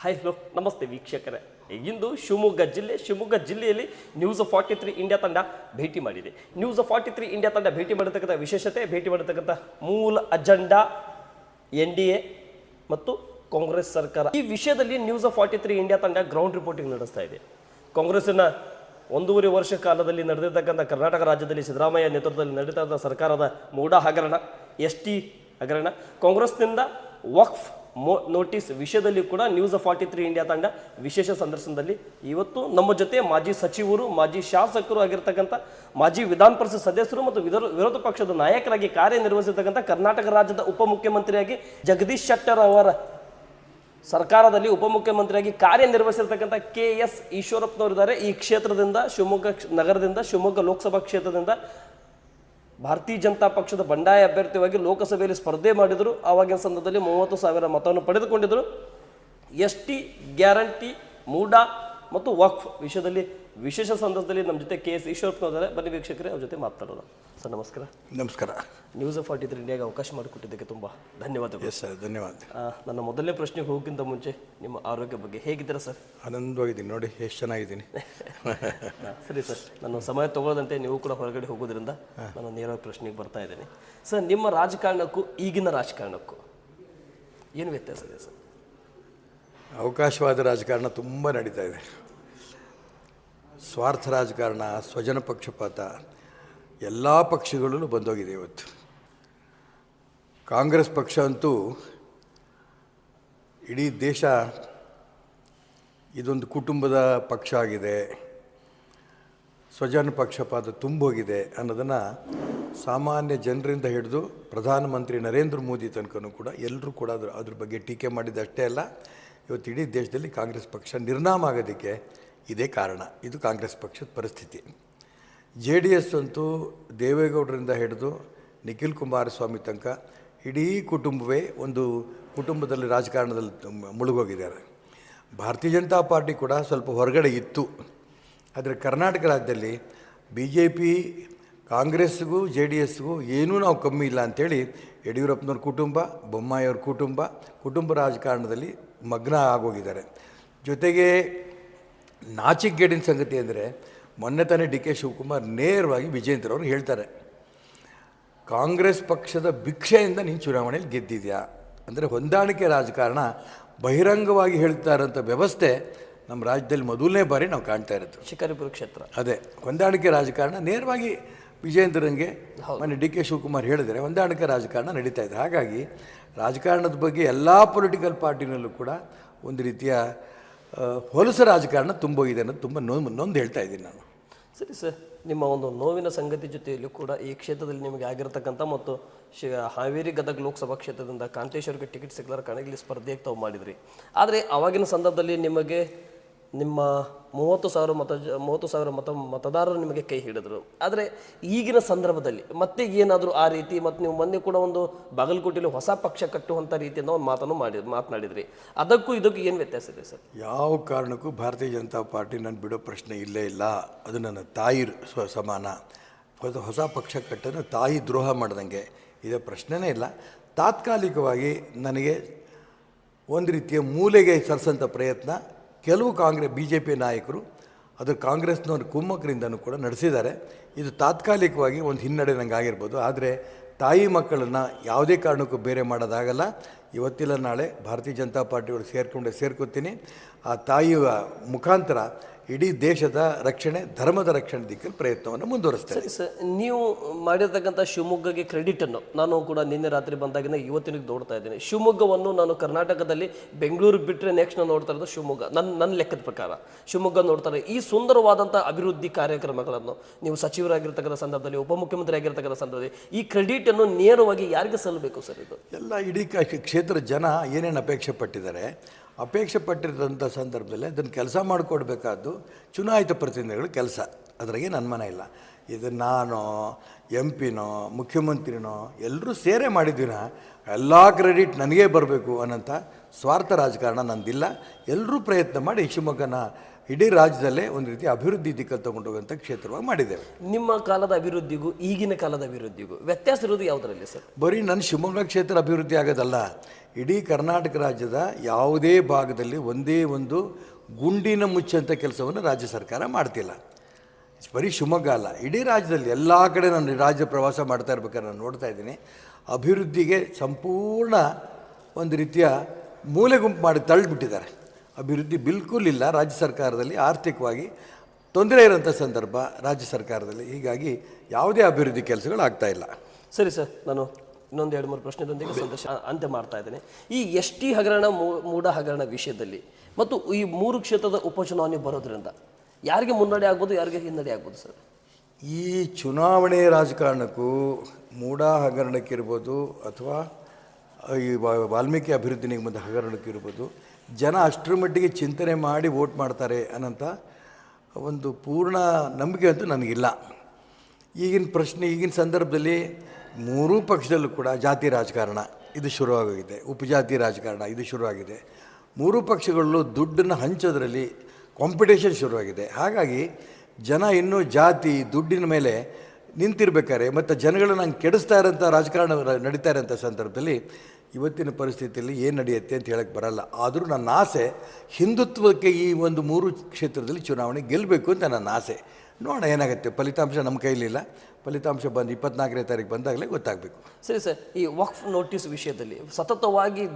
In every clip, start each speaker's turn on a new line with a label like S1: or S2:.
S1: Hi hello ನಮಸ್ತೆ ವೀಕ್ಷಕರೇ. ಇಂದು ಶಿವಮೊಗ್ಗ ಜಿಲ್ಲೆ, ಶಿವಮೊಗ್ಗ ಜಿಲ್ಲೆಯಲ್ಲಿ ನ್ಯೂಸ್ ಫಾರ್ಟಿ ತ್ರೀ ಇಂಡಿಯಾ ತಂಡ ಭೇಟಿ ಮಾಡಿದೆ. ನ್ಯೂಸ್ ಫಾರ್ಟಿ ತ್ರೀ ಇಂಡಿಯಾ ತಂಡ ಭೇಟಿ ಮಾಡತಕ್ಕಂಥ ವಿಶೇಷತೆ, ಭೇಟಿ ಮಾಡತಕ್ಕಂಥ ಮೂಲ ಅಜೆಂಡಾ, ಎನ್ ಡಿ ಎ ಮತ್ತು ಕಾಂಗ್ರೆಸ್ ಸರ್ಕಾರ. ಈ ವಿಷಯದಲ್ಲಿ ನ್ಯೂಸ್ ಫಾರ್ಟಿ ತ್ರೀ ಇಂಡಿಯಾ ತಂಡ ಗ್ರೌಂಡ್ ರಿಪೋರ್ಟಿಂಗ್ ನಡೆಸ್ತಾ ಇದೆ. ಕಾಂಗ್ರೆಸ್ಸಿನ ಒಂದೂವರೆ ವರ್ಷ ಕಾಲದಲ್ಲಿ ನಡೆದಿರ್ತಕ್ಕಂಥ ಕರ್ನಾಟಕ ರಾಜ್ಯದಲ್ಲಿ ಸಿದ್ದರಾಮಯ್ಯ ನೇತೃತ್ವದಲ್ಲಿ ನಡೀತಾ ಸರ್ಕಾರದ ಮೂಡ ಹಗರಣ, ಎಸ್ ಟಿ ಹಗರಣ, ಕಾಂಗ್ರೆಸ್ನಿಂದ ವಕ್ಫ್ ನೋಟಿಸ್ ವಿಷಯದಲ್ಲಿ ಕೂಡ ನ್ಯೂಸ್ ಫಾರ್ಟಿ ತ್ರೀ ಇಂಡಿಯಾ ತಂಡ ವಿಶೇಷ ಸಂದರ್ಶನದಲ್ಲಿ ಇವತ್ತು ನಮ್ಮ ಜೊತೆ ಮಾಜಿ ಸಚಿವರು, ಮಾಜಿ ಶಾಸಕರು ಆಗಿರ್ತಕ್ಕಂಥ, ಮಾಜಿ ವಿಧಾನ ಪರಿಷತ್ ಸದಸ್ಯರು ಮತ್ತು ವಿರೋಧ ಪಕ್ಷದ ನಾಯಕರಾಗಿ ಕಾರ್ಯನಿರ್ವಹಿಸಿರ್ತಕ್ಕಂಥ ಕರ್ನಾಟಕ ರಾಜ್ಯದ ಉಪಮುಖ್ಯಮಂತ್ರಿಯಾಗಿ ಜಗದೀಶ್ ಶೆಟ್ಟರ್ ಅವರ ಸರ್ಕಾರದಲ್ಲಿ ಉಪಮುಖ್ಯಮಂತ್ರಿಯಾಗಿ ಕಾರ್ಯನಿರ್ವಹಿಸಿರ್ತಕ್ಕಂಥ ಕೆ ಎಸ್ ಈಶ್ವರಪ್ಪನವರಿದ್ದಾರೆ. ಈ ಕ್ಷೇತ್ರದಿಂದ ಶಿವಮೊಗ್ಗ ನಗರದಿಂದ, ಶಿವಮೊಗ್ಗ ಲೋಕಸಭಾ ಕ್ಷೇತ್ರದಿಂದ ಭಾರತೀಯ ಜನತಾ ಪಕ್ಷದ ಬಂಡಾಯ ಅಭ್ಯರ್ಥಿಯಾಗಿ ಲೋಕಸಭೆಯಲ್ಲಿ ಸ್ಪರ್ಧೆ ಮಾಡಿದರು. ಆವಾಗಿನ ಸಂದರ್ಭದಲ್ಲಿ ಮೂವತ್ತು ಸಾವಿರ ಮತವನ್ನು ಪಡೆದುಕೊಂಡಿದ್ದರು ಎಸ್ ಟಿ ಗ್ಯಾರಂಟಿ ಮೂಡಾ ಮತ್ತು ವಕ್ಫ್ ವಿಷಯದಲ್ಲಿ ವಿಶೇಷ ಸಂದರ್ಭದಲ್ಲಿ ನಮ್ಮ ಜೊತೆ ಕೆ ಎಸ್ ಈಶ್ವರಪ್ಪನವರೇ ಬನ್ನಿ ವೀಕ್ಷಕರೇ ಅವ್ರ ಜೊತೆ ಮಾತಾಡೋಣ. ಸರ್ ನಮಸ್ಕಾರ.
S2: ನಮಸ್ಕಾರ.
S1: ನ್ಯೂಸ್ ಫಾರ್ಟಿ ತ್ರೀ ಇಂಡಿಯಾಗೆ ಅವಕಾಶ ಮಾಡಿಕೊಟ್ಟಿದ್ದಕ್ಕೆ ತುಂಬ ಧನ್ಯವಾದಗಳು.
S2: ಸರ್ ಧನ್ಯವಾದ.
S1: ನನ್ನ ಮೊದಲನೇ ಪ್ರಶ್ನೆಗೆ ಹೋಗೋಕ್ಕಿಂತ ಮುಂಚೆ ನಿಮ್ಮ ಆರೋಗ್ಯ ಬಗ್ಗೆ ಹೇಗಿದ್ದೀರಾ ಸರ್?
S2: ಆನಂದವಾಗಿದ್ದೀನಿ. ನೋಡಿ ಎಷ್ಟು ಚೆನ್ನಾಗಿದ್ದೀನಿ.
S1: ಸರಿ ಸರ್. ನಾನು ಸಮಯ ತಗೊಳ್ಳದಂತೆ ನೀವು ಕೂಡ ಹೊರಗಡೆ ಹೋಗೋದ್ರಿಂದ ನಾನು ನೇರವಾಗಿ ಪ್ರಶ್ನೆಗೆ ಬರ್ತಾ ಇದ್ದೀನಿ. ಸರ್ ನಿಮ್ಮ ರಾಜಕಾರಣಕ್ಕೂ ಈಗಿನ ರಾಜಕಾರಣಕ್ಕೂ ಏನು ವ್ಯತ್ಯಾಸ ಇದೆ ಸರ್?
S2: ಅವಕಾಶವಾದ ರಾಜಕಾರಣ ತುಂಬ ನಡೀತಾ ಇದೆ. ಸ್ವಾರ್ಥ ರಾಜಕಾರಣ, ಸ್ವಜನ ಪಕ್ಷಪಾತ, ಎಲ್ಲ ಪಕ್ಷಗಳಲ್ಲೂ ಬಂದೋಗಿದೆ ಇವತ್ತು. ಕಾಂಗ್ರೆಸ್ ಪಕ್ಷ ಅಂತೂ ಇಡೀ ದೇಶ ಇದೊಂದು ಕುಟುಂಬದ ಪಕ್ಷ ಆಗಿದೆ. ಸ್ವಜನ ಪಕ್ಷಪಾತ ತುಂಬೋಗಿದೆ ಅನ್ನೋದನ್ನು ಸಾಮಾನ್ಯ ಜನರಿಂದ ಹಿಡಿದು ಪ್ರಧಾನಮಂತ್ರಿ ನರೇಂದ್ರ ಮೋದಿ ತನಕನೂ ಕೂಡ ಎಲ್ಲರೂ ಕೂಡ ಅದ್ರ ಅದ್ರ ಬಗ್ಗೆ ಟೀಕೆ ಮಾಡಿದ್ದಷ್ಟೇ ಅಲ್ಲ. ಇವತ್ತು ಇಡೀ ದೇಶದಲ್ಲಿ ಕಾಂಗ್ರೆಸ್ ಪಕ್ಷ ನಿರ್ನಾಮ ಆಗೋದಕ್ಕೆ ಇದೇ ಕಾರಣ. ಇದು ಕಾಂಗ್ರೆಸ್ ಪಕ್ಷದ ಪರಿಸ್ಥಿತಿ. ಜೆ ಡಿ ಎಸ್ ಅಂತೂ ದೇವೇಗೌಡರಿಂದ ಹಿಡಿದು ನಿಖಿಲ್ ಕುಮಾರಸ್ವಾಮಿ ತನಕ ಇಡೀ ಕುಟುಂಬವೇ ಒಂದು ಕುಟುಂಬದಲ್ಲಿ ರಾಜಕಾರಣದಲ್ಲಿ ಮುಳುಗೋಗಿದ್ದಾರೆ. ಭಾರತೀಯ ಜನತಾ ಪಾರ್ಟಿ ಕೂಡ ಸ್ವಲ್ಪ ಹೊರಗಡೆ ಇತ್ತು. ಆದರೆ ಕರ್ನಾಟಕ ರಾಜ್ಯದಲ್ಲಿ ಬಿ ಜೆ ಪಿ ಕಾಂಗ್ರೆಸ್ಗೂ ಜೆ ಡಿ ಎಸ್ಗೂ ಏನೂ ನಾವು ಕಮ್ಮಿ ಇಲ್ಲ ಅಂಥೇಳಿ ಯಡಿಯೂರಪ್ಪನವ್ರ ಕುಟುಂಬ ಬೊಮ್ಮಾಯಿಯವ್ರ ಕುಟುಂಬ ಕುಟುಂಬ ರಾಜಕಾರಣದಲ್ಲಿ ಮಗ್ನ ಆಗೋಗಿದ್ದಾರೆ. ಜೊತೆಗೆ ನಾಚಿಕ್ಗೇಡಿನ ಸಂಗತಿ ಅಂದರೆ ಮೊನ್ನೆ ತಾನೇ ಡಿ ಕೆ ಶಿವಕುಮಾರ್ ನೇರವಾಗಿ ವಿಜೇಂದ್ರ ಅವರು ಹೇಳ್ತಾರೆ ಕಾಂಗ್ರೆಸ್ ಪಕ್ಷದ ಭಿಕ್ಷೆಯಿಂದ ನೀನು ಚುನಾವಣೆಯಲ್ಲಿ ಗೆದ್ದಿದ್ಯಾ? ಅಂದರೆ ಹೊಂದಾಣಿಕೆ ರಾಜಕಾರಣ ಬಹಿರಂಗವಾಗಿ ಹೇಳ್ತಾ ಇರೋಂಥ ವ್ಯವಸ್ಥೆ ನಮ್ಮ ರಾಜ್ಯದಲ್ಲಿ ಮೊದಲನೇ ಬಾರಿ ನಾವು ಕಾಣ್ತಾ ಇರೋದು.
S1: ಶಿಕಾರಿಪುರ ಕ್ಷೇತ್ರ.
S2: ಅದೇ ಹೊಂದಾಣಿಕೆ ರಾಜಕಾರಣ ನೇರವಾಗಿ ವಿಜಯೇಂದ್ರನಿಗೆ ಮೊನ್ನೆ ಡಿ ಕೆ ಶಿವಕುಮಾರ್ ಹೇಳಿದರೆ ಹೊಂದಾಣಿಕೆ ರಾಜಕಾರಣ ನಡೀತಾ ಇದೆ. ಹಾಗಾಗಿ ರಾಜಕಾರಣದ ಬಗ್ಗೆ ಎಲ್ಲ ಪೊಲಿಟಿಕಲ್ ಪಾರ್ಟಿನಲ್ಲೂ ಕೂಡ ಒಂದು ರೀತಿಯ ಹೊಲಸು ರಾಜಕಾರಣ ತುಂಬೋಗಿದೆ ಅನ್ನೋದು ತುಂಬ ನೋವು ನೊಂದು ಹೇಳ್ತಾ ಇದ್ದೀನಿ ನಾನು.
S1: ಸರಿ ಸರ್ ನಿಮ್ಮ ಒಂದು ನೋವಿನ ಸಂಗತಿ ಜೊತೆಯಲ್ಲೂ ಕೂಡ ಈ ಕ್ಷೇತ್ರದಲ್ಲಿ ನಿಮಗೆ ಆಗಿರತಕ್ಕಂಥ ಮತ್ತು ಶ ಹಾವೇರಿ ಗದಗ ಲೋಕಸಭಾ ಕ್ಷೇತ್ರದಿಂದ ಕಾಂತೇಶ್ವರ್ಗೆ ಟಿಕೆಟ್ ಸಿಗ್ಲಾರ ಕಣಗಿಲಿ ಸ್ಪರ್ಧೆಗೆ ತಾವು ಮಾಡಿದ್ರಿ. ಆದರೆ ಆವಾಗಿನ ಸಂದರ್ಭದಲ್ಲಿ ನಿಮಗೆ ನಿಮ್ಮ ಮೂವತ್ತು ಸಾವಿರ ಮತ ಮೂವತ್ತು ಸಾವಿರ ಮತ, ಮತದಾರರು ನಿಮಗೆ ಕೈ ಹಿಡಿದರು. ಆದರೆ ಈಗಿನ ಸಂದರ್ಭದಲ್ಲಿ ಮತ್ತೆ ಏನಾದರೂ ಆ ರೀತಿ ಮತ್ತು ನೀವು ಮೊನ್ನೆ ಕೂಡ ಒಂದು ಬಾಗಲಕೋಟೆಯಲ್ಲಿ ಹೊಸ ಪಕ್ಷ ಕಟ್ಟುವಂಥ ರೀತಿಯಿಂದ ಒಂದು ಮಾತನ್ನು ಮಾಡಿ, ಮಾತನಾಡಿದ್ರಿ. ಅದಕ್ಕೂ ಇದಕ್ಕೂ ಏನು ವ್ಯತ್ಯಾಸ ಇದೆ ಸರ್?
S2: ಯಾವ ಕಾರಣಕ್ಕೂ ಭಾರತೀಯ ಜನತಾ ಪಾರ್ಟಿ ನಾನು ಬಿಡೋ ಪ್ರಶ್ನೆ ಇಲ್ಲೇ ಇಲ್ಲ. ಅದು ನನ್ನ ತಾಯಿ ಸ್ವ, ಸಮಾನ. ಹೊಸ ಪಕ್ಷ ಕಟ್ಟನ್ನು ತಾಯಿ ದ್ರೋಹ ಮಾಡ್ದಂಗೆ. ಇದೇ ಪ್ರಶ್ನೆನೇ ಇಲ್ಲ. ತಾತ್ಕಾಲಿಕವಾಗಿ ನನಗೆ ಒಂದು ರೀತಿಯ ಮೂಲೆಗೆ ಸರಿಸಂಥ ಪ್ರಯತ್ನ. ಕೆಲವು ಕಾಂಗ್ರೆಸ್ ಬಿ ಜೆ ಪಿ ನಾಯಕರು ಅದು ಕಾಂಗ್ರೆಸ್ನವರು ಕುಮ್ಮಕ್ಕರಿಂದನೂ ಕೂಡ ನಡೆಸಿದ್ದಾರೆ. ಇದು ತಾತ್ಕಾಲಿಕವಾಗಿ ಒಂದು ಹಿನ್ನಡೆ ನಂಗೆ ಆಗಿರ್ಬೋದು. ಆದರೆ ತಾಯಿ ಮಕ್ಕಳನ್ನು ಯಾವುದೇ ಕಾರಣಕ್ಕೂ ಬೇರೆ ಮಾಡೋದಾಗಲ್ಲ. ಇವತ್ತಿಲ್ಲ, ನಾಳೆ ಭಾರತೀಯ ಜನತಾ ಪಾರ್ಟಿಯವರು ಸೇರ್ಕೊಂಡೆ, ಸೇರ್ಕೊತೀನಿ. ಆ ತಾಯಿಯ ಮುಖಾಂತರ ಇಡೀ ದೇಶದ ರಕ್ಷಣೆ ಧರ್ಮದ ರಕ್ಷಣೆ ದಿಕ್ಕಲ್ಲಿ ಪ್ರಯತ್ನವನ್ನು ಮುಂದುವರಿಸ್ತೇವೆ
S1: ಸರಿ ಸರ್ ನೀವು ಮಾಡಿರ್ತಕ್ಕಂಥ ಶಿವಮೊಗ್ಗಗೆ ಕ್ರೆಡಿಟ್ ಅನ್ನು ನಾನು ಕೂಡ ನಿನ್ನೆ ರಾತ್ರಿ ಬಂದಾಗಿನ ಇವತ್ತಿನಿಗೆ ನೋಡ್ತಾ ಇದ್ದೀನಿ. ಶಿವಮೊಗ್ಗವನ್ನು ನಾನು ಕರ್ನಾಟಕದಲ್ಲಿ ಬೆಂಗಳೂರು ಬಿಟ್ಟರೆ ನೆಕ್ಸ್ಟ್ ನಾನು ನೋಡ್ತಾ ಇರೋದು ಶಿವಮೊಗ್ಗ ನನ್ನ ನನ್ನ ಲೆಕ್ಕದ ಪ್ರಕಾರ. ಶಿವಮೊಗ್ಗ ನೋಡ್ತಾರೆ ಈ ಸುಂದರವಾದಂಥ ಅಭಿವೃದ್ಧಿ ಕಾರ್ಯಕ್ರಮಗಳನ್ನು ನೀವು ಸಚಿವರಾಗಿರ್ತಕ್ಕಂಥ ಸಂದರ್ಭದಲ್ಲಿ ಉಪಮುಖ್ಯಮಂತ್ರಿ ಆಗಿರ್ತಕ್ಕಂಥ ಸಂದರ್ಭದಲ್ಲಿ ಈ ಕ್ರೆಡಿಟ್ ಅನ್ನು ನೇರವಾಗಿ ಯಾರಿಗೆ ಸಲ್ಲಬೇಕು ಸರ್ ಇದು?
S2: ಎಲ್ಲ ಇಡೀ ಕ್ಷೇತ್ರದ ಜನ ಏನೇನು ಅಪೇಕ್ಷೆ ಪಟ್ಟಿದ್ದಾರೆ ಅಪೇಕ್ಷೆ ಪಟ್ಟಿರ್ತಂಥ ಸಂದರ್ಭದಲ್ಲಿ ಅದನ್ನು ಕೆಲಸ ಮಾಡಿಕೊಡ್ಬೇಕಾದ್ದು ಚುನಾಯಿತ ಪ್ರತಿನಿಧಿಗಳ ಕೆಲಸ. ಅದ್ರಾಗೆ ನನ್ನ ಮನೆ ಇಲ್ಲ. ಇದು ನಾನು ಎಂ ಪಿನೋ ಮುಖ್ಯಮಂತ್ರಿನೋ ಎಲ್ಲರೂ ಸೇರೇ ಮಾಡಿದ್ದೀನ ಎಲ್ಲ ಕ್ರೆಡಿಟ್ ನನಗೇ ಬರಬೇಕು ಅನ್ನೋಂಥ ಸ್ವಾರ್ಥ ರಾಜಕಾರಣ ನಂದಿಲ್ಲ. ಎಲ್ಲರೂ ಪ್ರಯತ್ನ ಮಾಡಿ ಶಿವಮೊಗ್ಗನ ಇಡೀ ರಾಜ್ಯದಲ್ಲೇ ಒಂದು ರೀತಿ ಅಭಿವೃದ್ಧಿ ದಿಕ್ಕಲ್ಲಿ ತಗೊಂಡೋಗುವಂಥ ಕ್ಷೇತ್ರವಾಗಿ ಮಾಡಿದ್ದೇವೆ.
S1: ನಿಮ್ಮ ಕಾಲದ ಅಭಿವೃದ್ಧಿಗೂ ಈಗಿನ ಕಾಲದ ಅಭಿವೃದ್ಧಿಗೂ ವ್ಯತ್ಯಾಸ ಇರೋದು ಯಾವುದರಲ್ಲಿ ಸರ್?
S2: ಬರೀ ನನ್ನ ಶಿವಮೊಗ್ಗ ಕ್ಷೇತ್ರ ಅಭಿವೃದ್ಧಿ ಆಗೋದಲ್ಲ. ಇಡೀ ಕರ್ನಾಟಕ ರಾಜ್ಯದ ಯಾವುದೇ ಭಾಗದಲ್ಲಿ ಒಂದೇ ಒಂದು ಗುಂಡಿನ ಮುಚ್ಚಂಥ ಕೆಲಸವನ್ನು ರಾಜ್ಯ ಸರ್ಕಾರ ಮಾಡ್ತಿಲ್ಲ. ಬರೀ ಶಿವಮೊಗ್ಗ ಅಲ್ಲ, ಇಡೀ ರಾಜ್ಯದಲ್ಲಿ ಎಲ್ಲ ಕಡೆ ನಾನು ರಾಜ್ಯ ಪ್ರವಾಸ ಮಾಡ್ತಾ ಇರ್ಬೇಕಾದ್ರೆ ನಾನು ನೋಡ್ತಾ ಇದ್ದೀನಿ. ಅಭಿವೃದ್ಧಿಗೆ ಸಂಪೂರ್ಣ ಒಂದು ರೀತಿಯ ಮೂಲೆ ಗುಂಪು ಮಾಡಿ ತಳ್ಳಿಬಿಟ್ಟಿದ್ದಾರೆ. ಅಭಿವೃದ್ಧಿ ಬಿಲ್ಕುಲ್ ಇಲ್ಲ, ರಾಜ್ಯ ಸರ್ಕಾರದಲ್ಲಿ ಆರ್ಥಿಕವಾಗಿ ತೊಂದರೆ ಇರೋಂಥ ಸಂದರ್ಭ ರಾಜ್ಯ ಸರ್ಕಾರದಲ್ಲಿ. ಹೀಗಾಗಿ ಯಾವುದೇ ಅಭಿವೃದ್ಧಿ ಕೆಲಸಗಳು ಆಗ್ತಾಯಿಲ್ಲ
S1: ಸರಿ ಸರ್, ನಾನು ಇನ್ನೊಂದು ಎರಡು ಮೂರು ಪ್ರಶ್ನೆದೊಂದಿಗೆ ಸಂದೇಶ ಅಂತ್ಯ ಮಾಡ್ತಾ ಇದ್ದೇನೆ. ಈ ಎಸ್ ಟಿ ಹಗರಣ ಮೂ- ಮೂಡ ಹಗರಣ ವಿಷಯದಲ್ಲಿ ಮತ್ತು ಈ ಮೂರು ಕ್ಷೇತ್ರದ ಉಪಚುನಾವಣೆ ಬರೋದ್ರಿಂದ ಯಾರಿಗೆ ಮುನ್ನಡೆ ಆಗ್ಬೋದು, ಯಾರಿಗೆ ಹಿನ್ನಡೆ ಆಗ್ಬೋದು ಸರ್?
S2: ಈ ಚುನಾವಣೆ ರಾಜಕಾರಣಕ್ಕೂ ಮೂಢ ಹಗರಣಕ್ಕಿರ್ಬೋದು ಅಥವಾ ಈ ವಾಲ್ಮೀಕಿ ಅಭಿವೃದ್ಧಿ ನಿಗಮದ ಹಗರಣಕ್ಕಿರ್ಬೋದು ಜನ ಅಷ್ಟರ ಮಟ್ಟಿಗೆ ಚಿಂತನೆ ಮಾಡಿ ವೋಟ್ ಮಾಡ್ತಾರೆ ಅನ್ನೋಂಥ ಒಂದು ಪೂರ್ಣ ನಂಬಿಕೆ ಅಂತೂ ನನಗಿಲ್ಲ. ಈಗಿನ ಪ್ರಶ್ನೆ, ಈಗಿನ ಸಂದರ್ಭದಲ್ಲಿ ಮೂರೂ ಪಕ್ಷದಲ್ಲೂ ಕೂಡ ಜಾತಿ ರಾಜಕಾರಣ ಇದು ಶುರುವಾಗಿದೆ, ಉಪಜಾತಿ ರಾಜಕಾರಣ ಇದು ಶುರುವಾಗಿದೆ. ಮೂರೂ ಪಕ್ಷಗಳಲ್ಲೂ ದುಡ್ಡನ್ನು ಹಂಚೋದ್ರಲ್ಲಿ ಕಾಂಪಿಟೇಷನ್ ಶುರುವಾಗಿದೆ. ಹಾಗಾಗಿ ಜನ ಇನ್ನೂ ಜಾತಿ, ದುಡ್ಡಿನ ಮೇಲೆ ನಿಂತಿರ್ಬೇಕಾರೆ ಮತ್ತು ಜನಗಳನ್ನ ಹಂಗೆ ಕೆಡಿಸ್ತಾ ಇರೋಂಥ ರಾಜಕಾರಣ ನಡೀತಾ ಇರೋಂಥ ಸಂದರ್ಭದಲ್ಲಿ ಇವತ್ತಿನ ಪರಿಸ್ಥಿತಿಯಲ್ಲಿ ಏನು ನಡೆಯುತ್ತೆ ಅಂತ ಹೇಳಕ್ಕೆ ಬರಲ್ಲ. ಆದರೂ ನನ್ನ ಆಸೆ, ಹಿಂದುತ್ವಕ್ಕೆ ಈ ಒಂದು ಮೂರು ಕ್ಷೇತ್ರದಲ್ಲಿ ಚುನಾವಣೆ ಗೆಲ್ಲಬೇಕು ಅಂತ ನನ್ನ ಆಸೆ. ನೋಡೋಣ ಏನಾಗುತ್ತೆ. ಫಲಿತಾಂಶ ನಮ್ಮ ಕೈಲಿಲ್ಲ. ಫಲಿತಾಂಶ ಬಂದು ಇಪ್ಪತ್ನಾಲ್ಕನೇ ತಾರೀಕು ಬಂದಾಗಲೇ ಗೊತ್ತಾಗಬೇಕು.
S1: ಸರಿ ಸರ್ ಈ ವಕ್ಫ್ ನೋಟಿಸ್ ವಿಷಯದಲ್ಲಿ ಸತತವಾಗಿ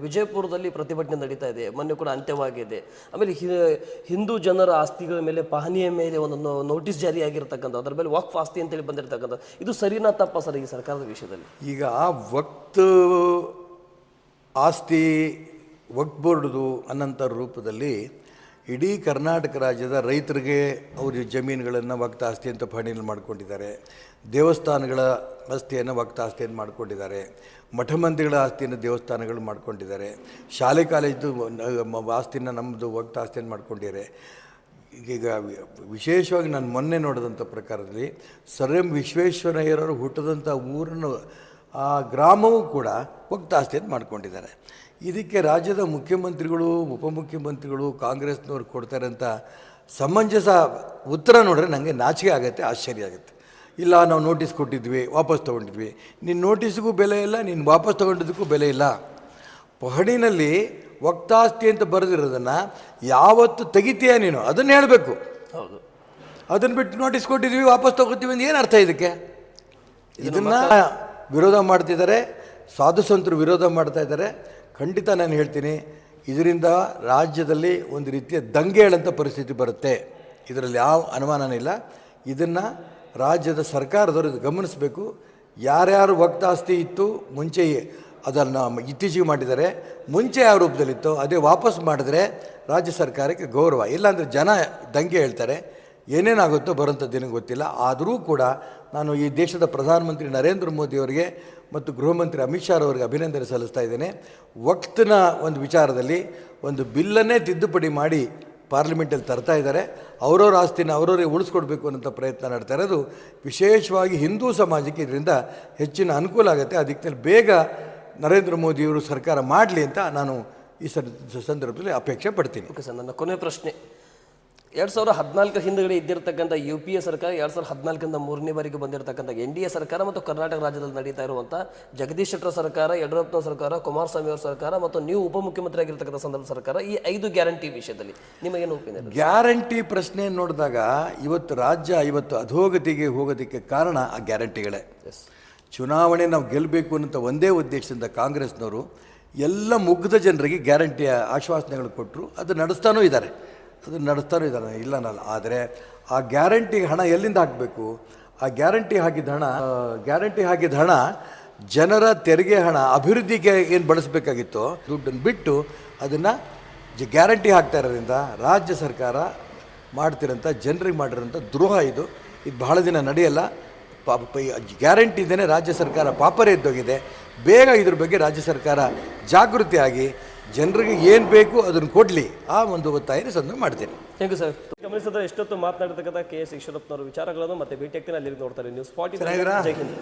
S1: ವಿಜಯಪುರದಲ್ಲಿ ಪ್ರತಿಭಟನೆ ನಡೀತಾ ಇದೆ. ಮೊನ್ನೆ ಕೂಡ ಅಂತ್ಯವಾಗಿದೆ. ಆಮೇಲೆ ಹಿ- ಹಿಂದೂ ಜನರ ಆಸ್ತಿಗಳ ಮೇಲೆ ಪಹಣಿಯ ಮೇಲೆ ಒಂದು ನೋಟಿಸ್ ಜಾರಿಯಾಗಿರ್ತಕ್ಕಂಥ ಅದರ ಮೇಲೆ ವಕ್ಫ್ ಆಸ್ತಿ ಅಂತೇಳಿ ಬಂದಿರತಕ್ಕಂಥ ಇದು ಸರಿನಾ ತಪ್ಪ ಸರ್ ಈ ಸರ್ಕಾರದ ವಿಷಯದಲ್ಲಿ?
S2: ಈಗ ವಕ್ತ್ ಆಸ್ತಿ ವಕ್ ಬೋರ್ಡ್ದು ಅನ್ನಂಥ ರೂಪದಲ್ಲಿ ಇಡೀ ಕರ್ನಾಟಕ ರಾಜ್ಯದ ರೈತರಿಗೆ ಅವರು ಜಮೀನುಗಳನ್ನು ವಕ್ತ ಆಸ್ತಿ ಅಂತ ಫೈನಲ್ ಮಾಡ್ಕೊಂಡಿದ್ದಾರೆ. ದೇವಸ್ಥಾನಗಳ ಆಸ್ತಿಯನ್ನು ವಕ್ತ ಆಸ್ತಿಯನ್ನು ಮಾಡ್ಕೊಂಡಿದ್ದಾರೆ. ಮಠ ಮಂದಿಗಳ ಆಸ್ತಿಯನ್ನು ದೇವಸ್ಥಾನಗಳು ಮಾಡ್ಕೊಂಡಿದ್ದಾರೆ. ಶಾಲೆ ಕಾಲೇಜ್ದು ಆಸ್ತಿನ ನಮ್ಮದು ವಕ್ತ ಆಸ್ತಿಯನ್ನು ಮಾಡ್ಕೊಂಡಿದ್ದಾರೆ. ಈಗ ವಿಶೇಷವಾಗಿ ನಾನು ಮೊನ್ನೆ ನೋಡಿದಂಥ ಪ್ರಕಾರದಲ್ಲಿ ಸರ್ ಎಂ ವಿಶ್ವೇಶ್ವರಯ್ಯರವರು ಹುಟ್ಟಿದಂಥ ಊರನ್ನು ಆ ಗ್ರಾಮವೂ ಕೂಡ ವಕ್ತಾಸ್ತಿ ಆಸ್ತಿಯನ್ನು ಮಾಡ್ಕೊಂಡಿದ್ದಾರೆ. ಇದಕ್ಕೆ ರಾಜ್ಯದ ಮುಖ್ಯಮಂತ್ರಿಗಳು ಉಪಮುಖ್ಯಮಂತ್ರಿಗಳು ಕಾಂಗ್ರೆಸ್ನವ್ರು ಅಂತ ಸಮಂಜಸ ಉತ್ತರ ನೋಡಿದ್ರೆ ನನಗೆ ನಾಚಿಕೆ ಆಗುತ್ತೆ ಆಶ್ಚರ್ಯ ಆಗುತ್ತೆ. ಇಲ್ಲ ನಾವು ನೋಟಿಸ್ ಕೊಟ್ಟಿದ್ವಿ ವಾಪಸ್ ತೊಗೊಂಡಿದ್ವಿ. ನಿನ್ನ ನೋಟಿಸ್ಗೂ ಬೆಲೆ ಇಲ್ಲ ನೀನು ವಾಪಸ್ ತೊಗೊಂಡಿದ್ದಕ್ಕೂ ಬೆಲೆ ಇಲ್ಲ. ಪಹಡಿನಲ್ಲಿ ವಕ್ತಾಸ್ತಿ ಅಂತ ಬರೆದಿರೋದನ್ನು ಯಾವತ್ತು ತೆಗಿತೀಯ ನೀನು? ಅದನ್ನು ಹೇಳಬೇಕು.
S1: ಹೌದು.
S2: ಅದನ್ನು ಬಿಟ್ಟು ನೋಟಿಸ್ ಕೊಟ್ಟಿದ್ವಿ ವಾಪಸ್ ತಗೋತೀವಿ ಅಂತ ಏನು ಅರ್ಥ ಇದಕ್ಕೆ? ಇದನ್ನು ವಿರೋಧ ಮಾಡ್ತಿದ್ದಾರೆ ಸಾಧು ಸಂತರು ವಿರೋಧ ಮಾಡ್ತಾ ಇದ್ದಾರೆ. ಖಂಡಿತ ನಾನು ಹೇಳ್ತೀನಿ, ಇದರಿಂದ ರಾಜ್ಯದಲ್ಲಿ ಒಂದು ರೀತಿಯ ದಂಗೆ ಹೇಳಂಥ ಪರಿಸ್ಥಿತಿ ಬರುತ್ತೆ. ಇದರಲ್ಲಿ ಯಾವ ಅನುಮಾನನೇ ಇಲ್ಲ. ಇದನ್ನು ರಾಜ್ಯದ ಸರ್ಕಾರದವರು ಇದು ಗಮನಿಸಬೇಕು. ಯಾರ್ಯಾರು ವಕ್ತಾಸ್ತಿ ಇತ್ತು, ಮುಂಚೆ ಅದನ್ನು ಇತ್ತೀಚೆಗೆ ಮಾಡಿದ್ದಾರೆ. ಮುಂಚೆ ಯಾವ ರೂಪದಲ್ಲಿತ್ತು, ಅದೇ ವಾಪಸ್ ಮಾಡಿದ್ರೆ ರಾಜ್ಯ ಸರ್ಕಾರಕ್ಕೆ ಗೌರವ. ಇಲ್ಲಾಂದರೆ ಜನ ದಂಗೆ ಹೇಳ್ತಾರೆ. ಏನೇನಾಗುತ್ತೋ ಬರೋಂಥ ದಿನ ಗೊತ್ತಿಲ್ಲ. ಆದರೂ ಕೂಡ ನಾನು ಈ ದೇಶದ ಪ್ರಧಾನಮಂತ್ರಿ ನರೇಂದ್ರ ಮೋದಿಯವರಿಗೆ ಮತ್ತು ಗೃಹ ಮಂತ್ರಿ ಅಮಿತ್ ಶಾ ಅವರಿಗೆ ಅಭಿನಂದನೆ ಸಲ್ಲಿಸ್ತಾ ಇದ್ದೇನೆ. ವಕ್ತನ ಒಂದು ವಿಚಾರದಲ್ಲಿ ಒಂದು ಬಿಲ್ಲನ್ನೇ ತಿದ್ದುಪಡಿ ಮಾಡಿ ಪಾರ್ಲಿಮೆಂಟಲ್ಲಿ ತರ್ತಾ ಇದ್ದಾರೆ. ಅವರವ್ರ ಆಸ್ತಿನ ಅವರವರಿಗೆ ಉಳಿಸ್ಕೊಡ್ಬೇಕು ಅನ್ನೋಂಥ ಪ್ರಯತ್ನ ನಡ್ತಾ ಇರೋದು ವಿಶೇಷವಾಗಿ ಹಿಂದೂ ಸಮಾಜಕ್ಕೆ ಇದರಿಂದ ಹೆಚ್ಚಿನ ಅನುಕೂಲ ಆಗುತ್ತೆ. ಆ ಬೇಗ ನರೇಂದ್ರ ಮೋದಿಯವರು ಸರ್ಕಾರ ಮಾಡಲಿ ಅಂತ ನಾನು ಈ ಸಂದರ್ಭದಲ್ಲಿ ಅಪೇಕ್ಷೆ ಪಡ್ತೀನಿ.
S1: ಓಕೆ ಸರ್, ನನ್ನ ಕೊನೆ ಪ್ರಶ್ನೆ. ಎರಡು ಸಾವಿರದ ಹದಿನಾಲ್ಕರ ಹಿಂದುಗಡೆ ಇದ್ದಿರತಕ್ಕಂಥ ಯು ಪಿ ಎ ಸರ್ಕಾರ ಎರಡು ಸಾವಿರದ ಹದಿನಾಲ್ಕರಿಂದ ಮೂರನೇ ಬಾರಿಗೆ ಬಂದಿರತಕ್ಕಂಥ ಎನ್ ಡಿ ಎ ಸರ್ಕಾರ ಮತ್ತು ಕರ್ನಾಟಕ ರಾಜ್ಯದಲ್ಲಿ ನಡೀತಾ ಇರುವಂಥ ಜಗದೀಶ್ ಶೆಟ್ಟರ್ ಸರ್ಕಾರ ಯಡಿಯೂರಪ್ಪನ ಸರ್ಕಾರ ಕುಮಾರಸ್ವಾಮಿ ಅವರ ಸರ್ಕಾರ ಮತ್ತು ನೀವು ಉಪಮುಖ್ಯಮಂತ್ರಿ ಆಗಿರ್ತಕ್ಕಂಥ ಸಂದರ್ಭ ಸರ್ಕಾರ ಈ ಐದು ಗ್ಯಾರಂಟಿ ವಿಷಯದಲ್ಲಿ ನಿಮಗೇನು ಒಪಿನಿಯನ್
S2: ಗ್ಯಾರಂಟಿ ಪ್ರಶ್ನೆ ನೋಡಿದಾಗ ಇವತ್ತು ರಾಜ್ಯ ಇವತ್ತು ಅಧೋಗತಿಗೆ ಹೋಗೋದಕ್ಕೆ ಕಾರಣ ಆ ಗ್ಯಾರಂಟಿಗಳೇ.
S1: ಎಸ್
S2: ಚುನಾವಣೆ ನಾವು ಗೆಲ್ಲಬೇಕು ಅನ್ನೋಂಥ ಒಂದೇ ಉದ್ದೇಶದಿಂದ ಕಾಂಗ್ರೆಸ್ನವರು ಎಲ್ಲ ಮುಗ್ಧ ಜನರಿಗೆ ಗ್ಯಾರಂಟಿಯ ಆಶ್ವಾಸನೆಗಳು ಕೊಟ್ಟರು ಅದು ನಡೆಸ್ತಾನೂ ಇದ್ದಾರೆ. ಅದು ನಡೆಸ್ತಾನೂ ಇದ್ದಾನೆ, ಇಲ್ಲ ನಾನು ಆದರೆ ಆ ಗ್ಯಾರಂಟಿಗೆ ಹಣ ಎಲ್ಲಿಂದ ಹಾಕಬೇಕು? ಆ ಗ್ಯಾರಂಟಿ ಹಾಕಿದ ಹಣ ಗ್ಯಾರಂಟಿ ಹಾಕಿದ ಹಣ ಜನರ ತೆರಿಗೆ ಹಣ, ಅಭಿವೃದ್ಧಿಗೆ ಏನು ಬಳಸಬೇಕಾಗಿತ್ತೋ ದುಡ್ಡನ್ನು ಬಿಟ್ಟು ಅದನ್ನು ಜ, ಗ್ಯಾರಂಟಿ ಹಾಕ್ತಾ ಇರೋದ್ರಿಂದ ರಾಜ್ಯ ಸರ್ಕಾರ ಮಾಡ್ತಿರೋಂಥ, ಜನರಿಗೆ ಮಾಡಿರೋಂಥ ದ್ರೋಹ ಇದು. ಇದು ಬಹಳ ದಿನ ನಡೆಯಲ್ಲ. ಪಾಪ ಗ್ಯಾರಂಟಿ ಇದ್ದೇನೆ ರಾಜ್ಯ ಸರ್ಕಾರ ಪಾಪರೇ ಇದ್ದೋಗಿದೆ ಬೇಗ ಇದ್ರ ಬಗ್ಗೆ ರಾಜ್ಯ ಸರ್ಕಾರ ಜಾಗೃತಿಯಾಗಿ ಜನರಿಗೆ ಏನು ಬೇಕು ಅದನ್ನು ಕೊಡಲಿ ಆ ಒಂದು ಒತ್ತಾಯನ ಸಂದ ಮಾಡ್ತೇನೆ.
S1: ಥ್ಯಾಂಕ್ ಯು ಸರ್ ಗಮನಿಸಿದ್ರೆ ಎಷ್ಟೊತ್ತು ಮಾತನಾಡಿರ್ತಕ್ಕಂಥ ಕೆ ಎಸ್ ಈಶ್ವರಪ್ಪನವರು ವಿಚಾರಗಳನ್ನು ಮತ್ತೆ ಬಿ ಆಗ್ತೀನಿ ಅಲ್ಲಿ ನೋಡ್ತಾರೆ. ನ್ಯೂಸ್ ಫಾರ್ಟಿ ಜೈ ಹಿಂದ್.